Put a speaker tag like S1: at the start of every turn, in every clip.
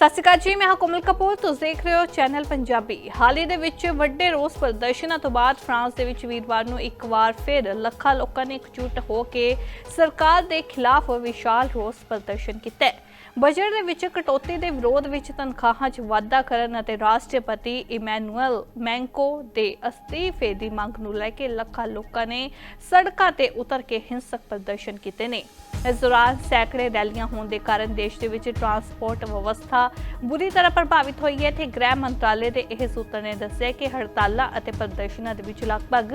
S1: ਸਤਿ ਸ਼੍ਰੀ ਅਕਾਲ ਜੀ, ਮੈਂ ਹਾਂ ਕੋਮਲ ਕਪੂਰ। ਤੁਸੀਂ ਦੇਖ ਰਹੇ ਹੋ ਚੈਨਲ ਪੰਜਾਬੀ। ਹਾਲ ਹੀ ਦੇ ਵਿੱਚ ਵੱਡੇ ਰੋਸ ਪ੍ਰਦਰਸ਼ਨਾਂ ਤੋਂ ਬਾਅਦ ਫਰਾਂਸ ਦੇ ਵਿੱਚ ਵੀਰਵਾਰ ਨੂੰ ਇੱਕ ਵਾਰ ਫਿਰ ਲੱਖਾਂ ਲੋਕਾਂ ਨੇ ਇਕਜੁੱਟ ਹੋ ਕੇ ਸਰਕਾਰ ਦੇ ਖਿਲਾਫ ਵਿਸ਼ਾਲ ਰੋਸ ਪ੍ਰਦਰਸ਼ਨ ਕੀਤਾ ਬਜਟ ਦੇ ਵਿੱਚ ਕਟੌਤੀ ਦੇ ਵਿਰੋਧ ਵਿੱਚ ਤਨਖਾਹਾਂ 'ਚ ਵਾਧਾ ਕਰਨ ਅਤੇ ਰਾਸ਼ਟਰਪਤੀ ਇਮੈਨੂਅਲ ਮੈਂਕੋ ਦੇ ਅਸਤੀਫੇ ਦੀ ਮੰਗ ਨੂੰ ਲੈ ਕੇ ਲੱਖਾਂ ਲੋਕਾਂ ਨੇ ਸੜਕਾਂ ਤੇ ਉਤਰ ਕੇ ਹਿੰਸਕ ਪ੍ਰਦਰਸ਼ਨ ਕੀਤੇ ਨੇ। ਇਸ ਦੌਰਾਨ ਸੈਂਕੜੇ ਰੈਲੀਆਂ ਹੋਣ ਦੇ ਕਾਰਨ ਦੇਸ਼ ਦੇ ਵਿੱਚ ਟਰਾਂਸਪੋਰਟ ਵਿਵਸਥਾ ਬੁਰੀ ਤਰ੍ਹਾਂ ਪ੍ਰਭਾਵਿਤ ਹੋਈ ਹੈ। ਤੇ ਗ੍ਰਹਿ ਮੰਤਰਾਲੇ ਦੇ ਇਹ ਸੂਤਰ ਨੇ ਦੱਸਿਆ ਕਿ ਹੜਤਾਲਾਂ ਅਤੇ ਪ੍ਰਦਰਸ਼ਨਾਂ ਦੇ ਵਿੱਚ ਲਗਭਗ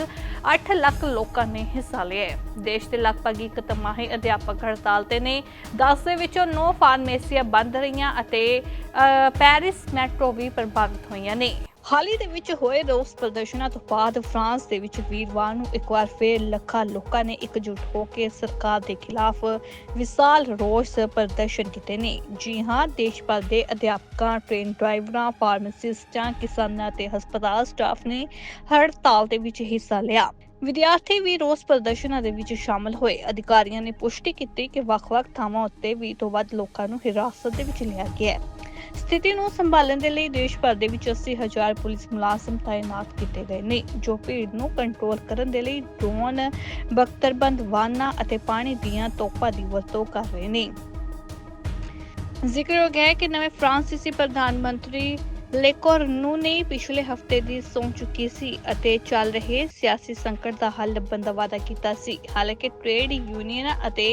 S1: 8 ਲੱਖ ਲੋਕਾਂ ਨੇ ਹਿੱਸਾ ਲਿਆ ਹੈ। ਦੇਸ਼ ਦੇ ਲਗਭਗ ਇੱਕ ਤਿਮਾਹੀ ਅਧਿਆਪਕ ਹੜਤਾਲ ਤੇ ਨੇ। 10 ਦੇ ਵਿੱਚੋਂ 9 ਫਾਰਮੇਸੀਆਂ ਬੰਦ ਰਹੀਆਂ ਅਤੇ ਪੈਰਿਸ ਮੈਟਰੋ ਵੀ ਪ੍ਰਭਾਵਿਤ ਹੋਈਆਂ ਨੇ। ਹਾਲ ਹੀ ਦੇ ਵਿੱਚ ਹੋਏ ਰੋਸ ਪ੍ਰਦਰਸ਼ਨਾਂ ਤੋਂ ਬਾਅਦ ਫਰਾਂਸ ਦੇ ਵਿੱਚ ਵੀਰਵਾਰ ਨੂੰ ਇੱਕ ਵਾਰ ਫਿਰ ਲੱਖਾਂ ਲੋਕਾਂ ਨੇ ਇਕਜੁੱਟ ਹੋ ਕੇ ਸਰਕਾਰ ਦੇ ਖਿਲਾਫ ਵਿਸ਼ਾਲ ਰੋਸ ਪ੍ਰਦਰਸ਼ਨ ਕੀਤੇ ਨੇ। ਜੀ ਹਾਂ, ਦੇਸ਼ ਭਰ ਦੇ ਅਧਿਆਪਕਾਂ, ਟ੍ਰੇਨ ਡਰਾਈਵਰਾਂ, ਫਾਰਮਾਸਿਸਟਾਂ, ਕਿਸਾਨਾਂ ਤੇ ਹਸਪਤਾਲ ਸਟਾਫ ਨੇ ਹੜਤਾਲ ਦੇ ਵਿੱਚ ਹਿੱਸਾ ਲਿਆ। ਵਿਦਿਆਰਥੀ ਵੀ ਰੋਸ ਪ੍ਰਦਰਸ਼ਨਾਂ ਦੇ ਵਿੱਚ ਸ਼ਾਮਲ ਹੋਏ। ਅਧਿਕਾਰੀਆਂ ਨੇ ਪੁਸ਼ਟੀ ਕੀਤੀ ਕਿ ਵੱਖ-ਵੱਖ ਥਾਵਾਂ ਉੱਤੇ 20 ਤੋਂ ਵੱਧ ਲੋਕਾਂ ਨੂੰ ਹਿਰਾਸਤ ਦੇ ਵਿੱਚ ਲਿਆ ਗਿਆ ਹੈ। ਸਥਿਤੀ ਨੂੰ ਸੰਭਾਲਣ ਦੇ ਲਈ ਦੇਸ਼ ਭਰ ਦੇ ਵਿੱਚ 80000 ਪੁਲਿਸ ਮੁਲਾਜ਼ਮ ਤਾਇਨਾਤ ਕੀਤੇ ਗਏ ਨੇ, ਜੋ ਭੀੜ ਨੂੰ ਕੰਟਰੋਲ ਕਰਨ ਦੇ ਲਈ ਡਰੋਨ ਬਖਤਰਬੰਦ ਵਾਹਨਾਂ ਅਤੇ ਪਾਣੀ ਦੀਆਂ ਤੋਪਾਂ ਦੀ ਵਰਤੋਂ ਕਰ ਰਹੇ ਨੇ। ਜ਼ਿਕਰ ਹੋ ਗਿਆ ਹੈ ਕਿ ਨਵੇਂ ਫ੍ਰਾਂਸੀਸੀ ਪ੍ਰਧਾਨ ਮੰਤਰੀ ਲੈਕੋਰਨੂ ਨੇ ਪਿਛਲੇ ਹਫ਼ਤੇ ਦੀ ਸੌਂ ਚੁੱਕੀ ਸੀ ਅਤੇ ਚੱਲ ਰਹੇ ਸਿਆਸੀ ਸੰਕਟ ਦਾ ਹੱਲ ਲੱਭਣ ਦਾ ਵਾਅਦਾ ਕੀਤਾ ਸੀ। ਹਾਲਾਂਕਿ ਟ੍ਰੇਡ ਯੂਨੀਅਨ ਅਤੇ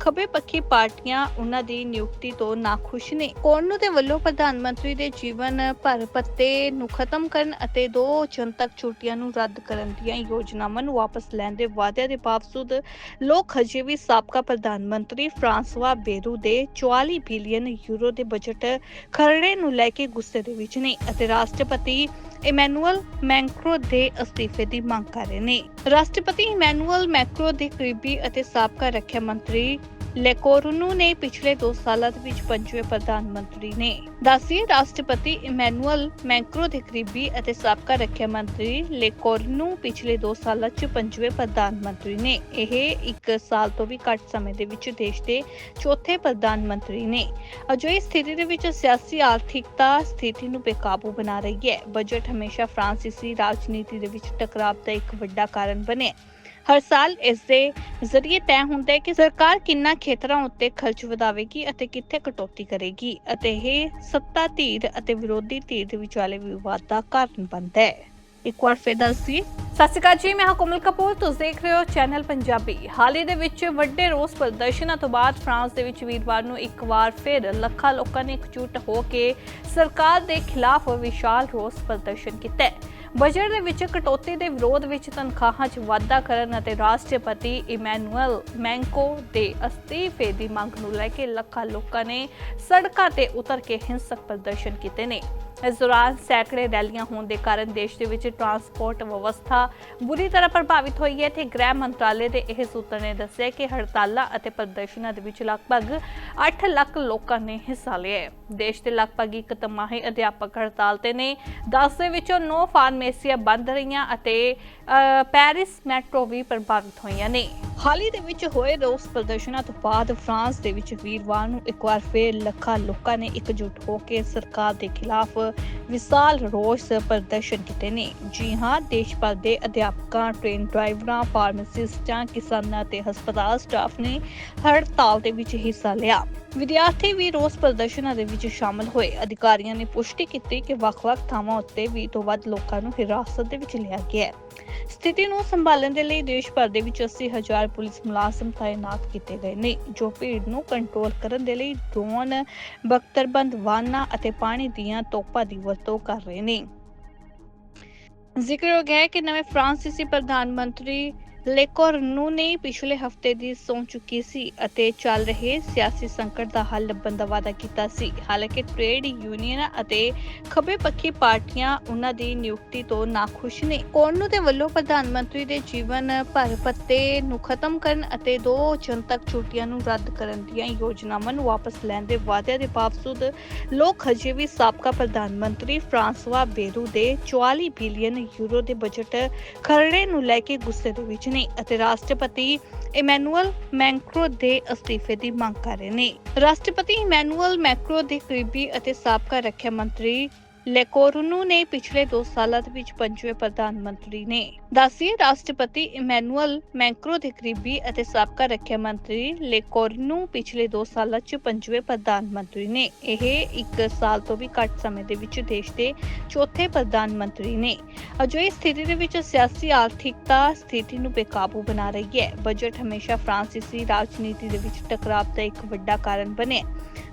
S1: ਖੱਬੇ ਪੱਖੀ ਪਾਰਟੀਆਂ ਉਹਨਾਂ ਦੀ ਨਿਯੁਕਤੀ ਤੋਂ ਨਾਖੁਸ਼ ਨੇ। ਕੋਰਨੂ ਦੇ ਵੱਲੋਂ ਪ੍ਰਧਾਨ ਮੰਤਰੀ ਦੇ ਜੀਵਨ ਭਰ ਪੱਤੇ ਨੂੰ ਖਤਮ ਕਰਨ ਅਤੇ ਦੋ ਜਨਤਕ ਛੁੱਟੀਆਂ ਨੂੰ ਰੱਦ ਕਰਨ ਦੀਆਂ ਯੋਜਨਾਵਾਂ ਨੂੰ ਵਾਪਸ ਲੈਣ ਦੇ ਵਾਅਦਿਆਂ ਦੇ ਬਾਵਜੂਦ ਲੋਕ ਹਜੇ ਵੀ ਸਾਬਕਾ ਪ੍ਰਧਾਨ ਮੰਤਰੀ ਫਰਾਂਸਵਾ ਬੇਰੂ ਦੇ 44 ਬਿਲੀਅਨ ਯੂਰੋ ਦੇ ਬਜਟ ਖਰੜੇ ਨੂੰ ਲੈ ਕੇ ਗੁੱਸੇ ਦੇ ਵਿੱਚ ਨੇ ਅਤੇ ਰਾਸ਼ਟਰਪਤੀ ਇਮੈਨੂਅਲ ਮੈਂਕਰੋ ਦੇ ਅਸਤੀਫੇ ਦੀ ਮੰਗ ਕਰ ਰਹੇ ਨੇ। ਰਾਸ਼ਟਰਪਤੀ ਇਮੈਨੂਅਲ ਮੈਕਰੋ ਦੇ ਕਰੀਬੀ ਅਤੇ ਸਾਬਕਾ ਰੱਖਿਆ ਮੰਤਰੀ ਲੈਕੋਰਨੂ ਨੇ ਪਿਛਲੇ 2 ਸਾਲਾਂ ਦੇ ਵਿੱਚ ਪੰਜਵੇਂ ਪ੍ਰਧਾਨ ਮੰਤਰੀ ਨੇ ਦੱਸਿਏ ਰਾਸ਼ਟਰਪਤੀ ਇਮੈਨੂਅਲ ਮੈਂਕਰੋ ਦੇ ਕਰੀਬੀ ਅਤੇ ਸਾਬਕਾ ਰੱਖਿਆ ਮੰਤਰੀ ਲੈਕੋਰਨੂ ਪਿਛਲੇ 2 ਸਾਲਾਂ 'ਚ ਪੰਜਵੇਂ ਪ੍ਰਧਾਨ ਮੰਤਰੀ ਨੇ। ਇਹ ਇੱਕ ਸਾਲ ਤੋਂ ਵੀ ਘੱਟ ਸਮੇਂ ਦੇ ਵਿੱਚ ਦੇਸ਼ ਦੇ ਚੌਥੇ ਪ੍ਰਧਾਨ ਮੰਤਰੀ ਨੇ। ਅਜਿਹੀ ਸਥਿਤੀ ਦੇ ਵਿੱਚ ਸਿਆਸੀ ਆਰਥਿਕਤਾ ਸਥਿਤੀ ਨੂੰ ਬੇਕਾਬੂ ਬਣਾ ਰਹੀ ਹੈ। ਬਜਟ ਹਮੇਸ਼ਾ ਫਰਾਂਸੀਸੀ ਰਾਜਨੀਤੀ ਦੇ ਵਿੱਚ ਟਕਰਾਅ ਦਾ ਇੱਕ ਵੱਡਾ ਕਾਰਨ ਬਣਿਆ। ਹਰ ਸਾਲ ਇਸ ਦੇ ਜ਼ਰੀਏ ਤੈਅ ਹੁੰਦਾ ਹੈ ਕਿ ਸਰਕਾਰ ਕਿੰਨਾ ਖੇਤਰਾਂ ਉੱਤੇ ਖਰਚ ਵਧਾਵੇਗੀ ਅਤੇ ਕਿੱਥੇ ਕਟੌਤੀ ਕਰੇਗੀ ਅਤੇ ਇਹ ਸੱਤਾ ਧਿਰ ਅਤੇ ਵਿਰੋਧੀ ਧਿਰ ਦੇ ਵਿਚਾਲੇ ਵਿਵਾਦ ਦਾ ਕਾਰਨ ਬਣਦਾ ਹੈ। ਇੱਕ ਵਾਰ ਫਿਰ ਦੱਸੀ ਸਤਿ ਸ਼੍ਰੀ ਅਕਾਲ ਜੀ, ਮੈਂ ਹਾਂ ਕੋਮਲ ਕਪੂਰ। ਤੁਸੀਂ ਦੇਖ ਰਹੇ ਹੋ ਚੈਨਲ ਪੰਜਾਬੀ। ਹਾਲ ਹੀ ਦੇ ਵਿੱਚ ਵੱਡੇ ਰੋਸ ਪ੍ਰਦਰਸ਼ਨਾਂ ਤੋਂ ਬਾਅਦ ਫਰਾਂਸ ਦੇ ਵਿੱਚ ਵੀਰਵਾਰ ਨੂੰ ਇੱਕ ਵਾਰ ਫਿਰ ਲੱਖਾਂ ਲੋਕਾਂ ਨੇ ਇਕਜੁੱਟ ਹੋ ਕੇ ਸਰਕਾਰ ਦੇ ਖਿਲਾਫ ਵਿਸ਼ਾਲ ਰੋਸ ਪ੍ਰਦਰਸ਼ਨ ਕੀਤਾ ਬਜਟ ਦੇ ਵਿੱਚ ਕਟੌਤੀ ਦੇ ਵਿਰੋਧ ਵਿੱਚ ਤਨਖਾਹਾਂ 'ਚ ਵਾਧਾ ਕਰਨ ਅਤੇ ਰਾਸ਼ਟਰਪਤੀ ਇਮੈਨੂਅਲ ਮੈਂਕੋ ਦੇ ਅਸਤੀਫੇ ਦੀ ਮੰਗ ਨੂੰ ਲੈ ਕੇ ਲੱਖਾਂ ਲੋਕਾਂ ਨੇ ਸੜਕਾਂ ਤੇ ਉਤਰ ਕੇ ਹਿੰਸਕ ਪ੍ਰਦਰਸ਼ਨ ਕੀਤੇ ਨੇ। ਇਸ ਦੌਰਾਨ ਸੈਂਕੜੇ ਰੈਲੀਆਂ ਹੋਣ ਦੇ ਕਾਰਨ ਦੇਸ਼ ਦੇ ਵਿੱਚ ਟਰਾਂਸਪੋਰਟ ਵਿਵਸਥਾ ਬੁਰੀ ਤਰ੍ਹਾਂ ਪ੍ਰਭਾਵਿਤ ਹੋਈ ਹੈ। ਤੇ ਗ੍ਰਹਿ ਮੰਤਰਾਲੇ ਦੇ ਇਹ ਸੂਤਰ ਨੇ ਦੱਸਿਆ ਕਿ ਹੜਤਾਲਾਂ ਅਤੇ ਪ੍ਰਦਰਸ਼ਨਾਂ ਦੇ ਵਿੱਚ ਲਗਭਗ 8 ਲੱਖ ਲੋਕਾਂ ਨੇ ਹਿੱਸਾ ਲਿਆ ਦੇਸ਼ ਦੇ ਲਗਭਗ ਇੱਕ ਤਿਮਾਹੀ ਅਧਿਆਪਕ ਹੜਤਾਲ ਤੇ ਨੇ। 10 ਦੇ ਵਿੱਚੋਂ 9 ਫਾਰਮੇਸੀਆਂ ਬੰਦ ਰਹੀਆਂ ਅਤੇ ਪੈਰਿਸ ਮੈਟਰੋ ਵੀ ਪ੍ਰਭਾਵਿਤ ਹੋਈਆਂ ਨੇ। ਹਾਲ ਹੀ ਦੇ ਵਿੱਚ ਹੋਏ ਰੋਸ ਪ੍ਰਦਰਸ਼ਨਾਂ ਤੋਂ ਬਾਅਦ ਫਰਾਂਸ ਦੇ ਵਿੱਚ ਵੀਰਵਾਰ ਨੂੰ ਇੱਕ ਵਾਰ ਫਿਰ ਲੱਖਾਂ ਲੋਕਾਂ ਨੇ ਇਕਜੁੱਟ ਹੋ ਕੇ ਸਰਕਾਰ ਦੇ ਖਿਲਾਫ ਵਿਸ਼ਾਲ ਰੋਸ ਪ੍ਰਦਰਸ਼ਨ ਕੀਤੇ ਨੇ। ਜੀ ਹਾਂ, ਦੇਸ਼ ਭਰ ਦੇ ਅਧਿਆਪਕਾਂ, ਟ੍ਰੇਨ ਡਰਾਈਵਰਾਂ, ਫਾਰਮਾਸਿਸਟਾਂ, ਕਿਸਾਨਾਂ ਤੇ ਹਸਪਤਾਲ ਸਟਾਫ ਨੇ ਹੜਤਾਲ ਦੇ ਵਿੱਚ ਹਿੱਸਾ ਲਿਆ। ਵਿਦਿਆਰਥੀ ਵੀ ਰੋਸ ਪ੍ਰਦਰਸ਼ਨਾਂ ਦੇ ਵਿੱਚ ਸ਼ਾਮਲ ਹੋਏ। ਅਧਿਕਾਰੀਆਂ ਨੇ ਪੁਸ਼ਟੀ ਕੀਤੀ ਕਿ ਵੱਖ-ਵੱਖ ਥਾਵਾਂ ਉੱਤੇ 20 ਤੋਂ ਵੱਧ ਲੋਕਾਂ ਨੂੰ ਹਿਰਾਸਤ ਦੇ ਵਿੱਚ ਲਿਆ ਗਿਆ ਹੈ। ਸਥਿਤੀ ਨੂੰ ਸੰਭਾਲਣ ਦੇ ਲਈ ਦੇਸ਼ ਭਰ ਦੇ ਵਿੱਚ 80000 ਪੁਲਿਸ ਮੁਲਾਜ਼ਮ ਤਾਇਨਾਤ ਕੀਤੇ ਗਏ ਨੇ, ਜੋ ਭੀੜ ਨੂੰ ਕੰਟਰੋਲ ਕਰਨ ਦੇ ਲਈ ਡਰੋਨ ਬਖਤਰਬੰਦ ਵਾਹਨਾਂ ਅਤੇ ਪਾਣੀ ਦੀਆਂ ਤੋਪਾਂ ਦੀ ਵਰਤੋਂ ਕਰ ਰਹੇ ਨੇ। ਜ਼ਿਕਰ ਹੋ ਗਿਆ ਹੈ ਕਿ ਨਵੇਂ ਫ੍ਰਾਂਸੀਸੀ ਪ੍ਰਧਾਨ ਮੰਤਰੀ ਲੈਕੋਰਨੂ ਨੇ ਪਿਛਲੇ ਹਫ਼ਤੇ ਦੀ ਸੌਂ ਚੁੱਕੀ ਸੀ ਅਤੇ ਚੱਲ ਰਹੇ ਸਿਆਸੀ ਸੰਕਟ ਦਾ ਹੱਲ ਲੱਭਣ ਦਾ ਵਾਅਦਾ ਕੀਤਾ ਸੀ। ਹਾਲਾਂਕਿ ਟ੍ਰੇਡ ਯੂਨੀਅਨ ਅਤੇ ਖੱਬੇ ਪੱਖੀ ਪਾਰਟੀਆਂ ਉਹਨਾਂ ਦੀ ਨਿਯੁਕਤੀ ਤੋਂ ਨਾਖੁਸ਼ ਨੇ। ਕੋਰਨੂ ਦੇ ਵੱਲੋਂ ਪ੍ਰਧਾਨ ਮੰਤਰੀ ਦੇ ਜੀਵਨ ਭਰ ਪੱਤੇ ਨੂੰ ਖਤਮ ਕਰਨ ਅਤੇ ਦੋ ਜਨਤਕ ਛੁੱਟੀਆਂ ਨੂੰ ਰੱਦ ਕਰਨ ਦੀਆਂ ਯੋਜਨਾਵਾਂ ਨੂੰ ਵਾਪਸ ਲੈਣ ਦੇ ਵਾਅਦਿਆਂ ਦੇ ਬਾਵਜੂਦ ਲੋਕ ਹਜੇ ਵੀ ਸਾਬਕਾ ਪ੍ਰਧਾਨ ਮੰਤਰੀ ਫਰਾਂਸਵਾ ਬੇਰੂ ਦੇ 44 ਬਿਲੀਅਨ ਯੂਰੋ ਦੇ ਬਜਟ ਖਰੜੇ ਨੂੰ ਲੈ ਕੇ ਗੁੱਸੇ ਦੇ ਵਿੱਚ ਵਿੱਚ ਨੇ ਅਤੇ ਰਾਸ਼ਟਰਪਤੀ ਇਮੈਨੂਅਲ ਮੈਂਕਰੋ ਦੇ ਅਸਤੀਫੇ ਦੀ ਮੰਗ ਕਰ ਰਹੇ ਨੇ। ਰਾਸ਼ਟਰਪਤੀ ਇਮੈਨੂਅਲ ਮੈਕਰੋ ਦੇ ਕਰੀਬੀ ਅਤੇ ਸਾਬਕਾ ਰੱਖਿਆ ਮੰਤਰੀ ਲੈਕੋਰਨੂ ਨੇ ਪਿਛਲੇ 2 ਸਾਲਾਂ ਦੇ ਵਿੱਚ ਪੰਜਵੇਂ ਪ੍ਰਧਾਨ ਮੰਤਰੀ ਨੇ ਦੱਸਿਏ ਰਾਸ਼ਟਰਪਤੀ ਇਮੈਨੂਅਲ ਮੈਂਕਰੋ ਦੇ ਕਰੀਬੀ ਅਤੇ ਸਾਬਕਾ ਰੱਖਿਆ ਮੰਤਰੀ ਲੈਕੋਰਨੂ ਪਿਛਲੇ 2 ਸਾਲਾਂ 'ਚ ਪੰਜਵੇਂ ਪ੍ਰਧਾਨ ਮੰਤਰੀ ਨੇ। ਇਹ 1 ਸਾਲ ਤੋਂ ਵੀ ਘੱਟ ਸਮੇਂ ਦੇ ਵਿੱਚ ਦੇਸ਼ ਦੇ ਚੌਥੇ ਪ੍ਰਧਾਨ ਮੰਤਰੀ ਨੇ। ਅਜਿਹੀ ਸਥਿਤੀ ਦੇ ਵਿੱਚ ਸਿਆਸੀ ਆਰਥਿਕਤਾ ਸਥਿਤੀ ਨੂੰ ਬੇਕਾਬੂ ਬਣਾ ਰਹੀ ਹੈ। ਬਜਟ ਹਮੇਸ਼ਾ ਫਰਾਂਸੀਸੀ ਰਾਜਨੀਤੀ ਦੇ ਵਿੱਚ ਟਕਰਾਅ ਦਾ ਇੱਕ ਵੱਡਾ ਕਾਰਨ ਬਣਿਆ।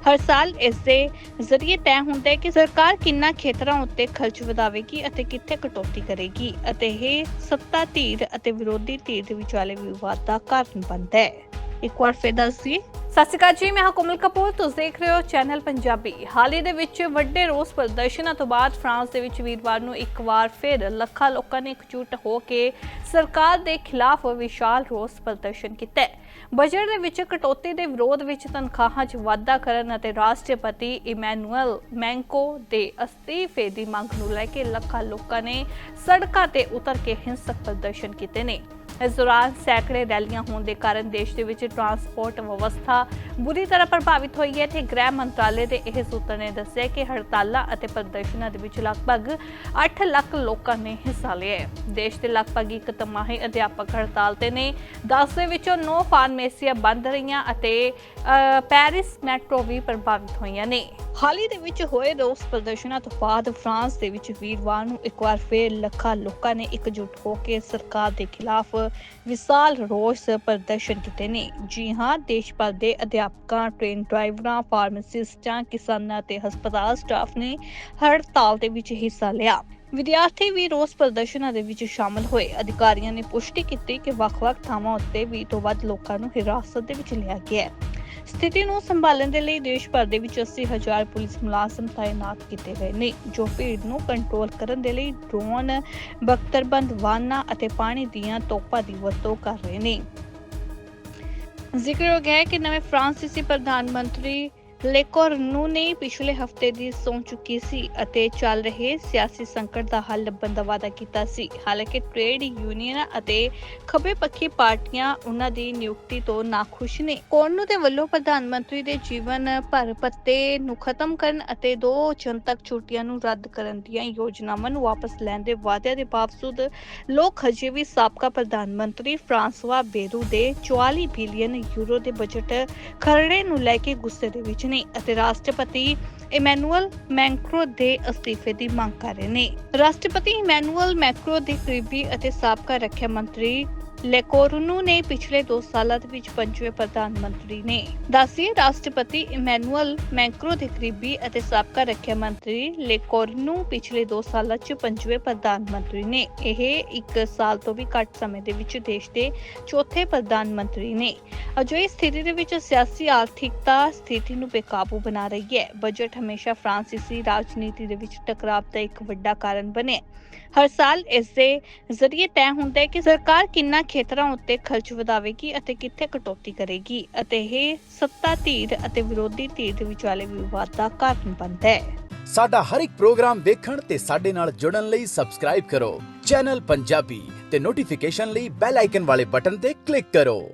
S1: ਹਰ ਸਾਲ ਇਸ ਦੇ ਜ਼ਰੀਏ ਤੈਅ ਹੁੰਦਾ ਹੈ ਕਿ ਸਰਕਾਰ ਕਿੰਨਾ ਖੇਤਰਾਂ ਉੱਤੇ ਖਰਚ ਵਧਾਵੇਗੀ ਅਤੇ ਕਿੱਥੇ ਕਟੌਤੀ ਕਰੇਗੀ ਅਤੇ ਇਹ ਸੱਤਾ ਧਿਰ ਅਤੇ ਵਿਰੋਧੀ ਧਿਰ ਦੇ ਵਿਚਾਲੇ ਵਿਵਾਦ ਦਾ ਕਾਰਨ ਬਣਦਾ ਹੈ। ਇੱਕ ਵਾਰ ਫਿਰ ਦੱਸੀਏ ਸਤਿ ਸ਼੍ਰੀ ਅਕਾਲ ਜੀ, ਮੈਂ ਹਾਂ ਕੋਮਲ ਕਪੂਰ। ਤੁਸੀਂ ਦੇਖ ਰਹੇ ਹੋ ਚੈਨਲ ਪੰਜਾਬੀ। ਹਾਲ ਹੀ ਦੇ ਵਿੱਚ ਵੱਡੇ ਰੋਸ ਪ੍ਰਦਰਸ਼ਨਾਂ ਤੋਂ ਬਾਅਦ ਫਰਾਂਸ ਦੇ ਵਿੱਚ ਵੀਰਵਾਰ ਨੂੰ ਇੱਕ ਵਾਰ ਫਿਰ ਲੱਖਾਂ ਲੋਕਾਂ ਨੇ ਇਕਜੁੱਟ ਹੋ ਕੇ ਸਰਕਾਰ ਦੇ ਖਿਲਾਫ ਵਿਸ਼ਾਲ ਰੋਸ ਪ੍ਰਦਰਸ਼ਨ ਕੀਤਾ ਹੈ। ਬਜਟ ਦੇ ਵਿੱਚ ਕਟੌਤੀ ਦੇ ਵਿਰੋਧ ਵਿੱਚ ਤਨਖਾਹਾਂ 'ਚ ਵਾਧਾ ਕਰਨ ਅਤੇ ਰਾਸ਼ਟਰਪਤੀ ਇਮੈਨੂਅਲ ਮੈਂਕੋ ਦੇ ਅਸਤੀਫੇ ਦੀ ਮੰਗ ਨੂੰ ਲੈ ਕੇ ਲੱਖਾਂ ਲੋਕਾਂ ਨੇ ਸੜਕਾਂ ਤੇ ਉਤਰ ਕੇ ਹਿੰਸਕ ਪ੍ਰਦਰਸ਼ਨ ਕੀਤੇ ਨੇ। ਇਸ ਦੌਰਾਨ ਸੈਂਕੜੇ ਰੈਲੀਆਂ ਹੋਣ ਦੇ ਕਾਰਨ ਦੇਸ਼ ਦੇ ਵਿੱਚ ਟਰਾਂਸਪੋਰਟ ਵਿਵਸਥਾ ਬੁਰੀ ਤਰ੍ਹਾਂ ਪ੍ਰਭਾਵਿਤ ਹੋਈ ਹੈ। ਤੇ ਗ੍ਰਹਿ ਮੰਤਰਾਲੇ ਦੇ ਇਹ ਸੂਤਰ ਨੇ ਦੱਸਿਆ ਕਿ ਹੜਤਾਲਾਂ ਅਤੇ ਪ੍ਰਦਰਸ਼ਨਾਂ ਦੇ ਵਿੱਚ ਲਗਭਗ 8 ਲੱਖ ਲੋਕਾਂ ਨੇ ਹਿੱਸਾ ਲਿਆ ਹੈ। ਦੇਸ਼ ਦੇ ਲਗਭਗ ਇੱਕ ਤਿਮਾਹੀ ਅਧਿਆਪਕ ਹੜਤਾਲ ਤੇ ਨੇ 10 ਦੇ ਵਿੱਚੋਂ 9 ਫਾਰਮੇਸੀਆਂ ਬੰਦ ਰਹੀਆਂ ਅਤੇ ਪੈਰਿਸ ਮੈਟਰੋ ਵੀ ਪ੍ਰਭਾਵਿਤ ਹੋਈਆਂ ਨੇ। ਹਾਲ ਹੀ ਦੇ ਵਿੱਚ ਹੋਏ ਰੋਸ ਪ੍ਰਦਰਸ਼ਨਾਂ ਤੋਂ ਬਾਅਦ ਫਰਾਂਸ ਦੇ ਵਿੱਚ ਵੀਰਵਾਰ ਨੂੰ ਇੱਕ ਵਾਰ ਫਿਰ ਲੱਖਾਂ ਲੋਕਾਂ ਨੇ ਇਕਜੁੱਟ ਹੋ ਕੇ ਸਰਕਾਰ ਦੇ ਖਿਲਾਫ ਵਿਸ਼ਾਲ ਰੋਸ ਪ੍ਰਦਰਸ਼ਨ ਕੀਤੇ ਨੇ। ਜੀ ਹਾਂ, ਦੇਸ਼ ਭਰ ਦੇ ਅਧਿਆਪਕਾਂ, ਟ੍ਰੇਨ ਡਰਾਈਵਰਾਂ, ਫਾਰਮਾਸਿਸਟਾਂ, ਕਿਸਾਨਾਂ ਤੇ ਹਸਪਤਾਲ ਸਟਾਫ ਨੇ ਹੜਤਾਲ ਦੇ ਵਿੱਚ ਹਿੱਸਾ ਲਿਆ। ਵਿਦਿਆਰਥੀ ਵੀ ਰੋਸ ਪ੍ਰਦਰਸ਼ਨਾਂ ਦੇ ਵਿੱਚ ਸ਼ਾਮਲ ਹੋਏ। ਅਧਿਕਾਰੀਆਂ ਨੇ ਪੁਸ਼ਟੀ ਕੀਤੀ ਕਿ ਵੱਖ-ਵੱਖ ਥਾਵਾਂ ਉੱਤੇ 20 ਤੋਂ ਵੱਧ ਲੋਕਾਂ ਨੂੰ ਹਿਰਾਸਤ ਦੇ ਵਿੱਚ ਲਿਆ ਗਿਆ ਹੈ। ਸਥਿਤੀ ਨੂੰ ਸੰਭਾਲਣ ਦੇ ਲਈ ਦੇਸ਼ ਭਰ ਦੇ ਵਿੱਚ 80000 ਪੁਲਿਸ ਮੁਲਾਜ਼ਮ ਤਾਇਨਾਤ ਕੀਤੇ ਗਏ ਨੇ, ਜੋ ਭੀੜ ਨੂੰ ਕੰਟਰੋਲ ਕਰਨ ਦੇ ਲਈ ਡਰੋਨ ਬਖਤਰਬੰਦ ਵਾਹਨਾਂ ਅਤੇ ਪਾਣੀ ਦੀਆਂ ਤੋਪਾਂ ਦੀ ਵਰਤੋਂ ਕਰ ਰਹੇ ਨੇ। ਜ਼ਿਕਰ ਜ਼ਿਕਰਯੋਗ ਹੈ ਕਿ ਨਵੇਂ ਫਰਾਂਸੀਸੀ ਪ੍ਰਧਾਨ ਮੰਤਰੀ ਲੈਕੋਰਨੂ ਨੇ ਪਿਛਲੇ ਹਫ਼ਤੇ ਦੀ ਸੌਂ ਚੁੱਕੀ ਸੀ ਅਤੇ ਚੱਲ ਰਹੇ ਸਿਆਸੀ ਸੰਕਟ ਦਾ ਹੱਲ ਲੱਭਣ ਦਾ ਵਾਅਦਾ ਕੀਤਾ ਸੀ। ਹਾਲਾਂਕਿ ਟ੍ਰੇਡ ਯੂਨੀਅਨ ਅਤੇ ਖੱਬੇ ਪੱਖੀ ਪਾਰਟੀਆਂ ਉਹਨਾਂ ਦੀ ਨਿਯੁਕਤੀ ਤੋਂ ਨਾਖੁਸ਼ ਨੇ। ਕੋਰਨੂ ਦੇ ਵੱਲੋਂ ਪ੍ਰਧਾਨ ਮੰਤਰੀ ਦੇ ਜੀਵਨ ਭਰ ਪੱਤੇ ਨੂੰ ਖਤਮ ਕਰਨ ਅਤੇ ਦੋ ਜਨਤਕ ਛੁੱਟੀਆਂ ਨੂੰ ਰੱਦ ਕਰਨ ਦੀਆਂ ਯੋਜਨਾਵਾਂ ਨੂੰ ਵਾਪਸ ਲੈਣ ਦੇ ਵਾਅਦਿਆਂ ਦੇ ਬਾਵਜੂਦ ਲੋਕ ਹਜੇ ਵੀ ਸਾਬਕਾ ਪ੍ਰਧਾਨ ਮੰਤਰੀ ਫਰਾਂਸਵਾ ਬੇਰੂ ਦੇ 44 ਬਿਲੀਅਨ ਯੂਰੋ ਦੇ ਬਜਟ ਖਰੜੇ ਨੂੰ ਲੈ ਕੇ ਗੁੱਸੇ ਦੇ ਵਿੱਚ ਨੇ ਅਤੇ ਰਾਸ਼ਟਰਪਤੀ ਇਮੈਨੂਅਲ ਮੈਂਕਰੋ ਦੇ ਅਸਤੀਫੇ ਦੀ ਮੰਗ ਕਰ ਰਹੇ ਨੇ। ਰਾਸ਼ਟਰਪਤੀ ਇਮੈਨੂਅਲ ਮੈਕਰੋ ਦੇ ਕਰੀਬੀ ਅਤੇ ਸਾਬਕਾ ਰੱਖਿਆ ਮੰਤਰੀ ਲੈਕੋਰਨੂ ਨੇ ਪਿਛਲੇ 2 ਸਾਲਾਂ ਦੇ ਵਿੱਚ ਪੰਜਵੇਂ ਪ੍ਰਧਾਨ ਮੰਤਰੀ ਨੇ। ਦੱਸਿਏ ਰਾਸ਼ਟਰਪਤੀ ਇਮੈਨੂਅਲ ਮੈਂਕਰੋ ਦੇ ਕਰੀਬੀ ਅਤੇ ਸਾਬਕਾ ਰੱਖਿਆ ਮੰਤਰੀ ਲੈਕੋਰਨੂ ਪਿਛਲੇ 2 ਸਾਲਾਂ 'ਚ ਪੰਜਵੇਂ ਪ੍ਰਧਾਨ ਮੰਤਰੀ ਨੇ। ਇਹ 1 ਸਾਲ ਤੋਂ ਵੀ ਘੱਟ ਸਮੇਂ ਦੇ ਵਿੱਚ ਦੇਸ਼ ਦੇ ਚੌਥੇ ਪ੍ਰਧਾਨ ਮੰਤਰੀ ਨੇ। ਅਜਿਹੀ ਸਥਿਤੀ ਦੇ ਵਿੱਚ ਸਿਆਸੀ ਆਰਥਿਕਤਾ ਸਥਿਤੀ ਨੂੰ ਬੇਕਾਬੂ ਬਣਾ ਰਹੀ ਹੈ। ਬਜਟ ਹਮੇਸ਼ਾ ਫਰਾਂਸੀਸੀ ਰਾਜਨੀਤੀ ਦੇ ਵਿੱਚ ਟਕਰਾਅ ਦਾ ਇੱਕ ਵੱਡਾ ਕਾਰਨ ਬਣਿਆ ਹਰ ਸਾਲ ਇਸ ਦੇ ਜ਼ਰੀਏ ਤੈਅ ਹੁੰਦਾ ਹੈ ਕਿ ਸਰਕਾਰ ਕਿੰਨਾ ਖੇਤਰਾਂ ਉੱਤੇ ਖਰਚ ਵਧਾਵੇਗੀ ਅਤੇ ਕਿੱਥੇ ਕਟੌਤੀ ਕਰੇਗੀ ਅਤੇ ਇਹ ਸੱਤਾ ਧੀਰ ਅਤੇ ਵਿਰੋਧੀ ਧਿਰ ਦੇ ਵਿਚਾਲੇ ਵਿਵਾਦ ਦਾ ਕਾਰਨ ਬਣਦਾ ਹੈ।
S2: ਸਾਡਾ ਹਰ ਇੱਕ ਪ੍ਰੋਗਰਾਮ ਦੇਖਣ ਤੇ ਸਾਡੇ ਨਾਲ ਜੁੜਨ ਲਈ ਸਬਸਕ੍ਰਾਈਬ ਕਰੋ। ਚੈਨਲ ਪੰਜਾਬੀ ਤੇ ਨੋਟੀਫਿਕੇਸ਼ਨ ਲਈ ਬੈਲ ਆਈਕਨ ਵਾਲੇ ਬਟਨ ਤੇ ਕਲਿੱਕ ਕਰੋ।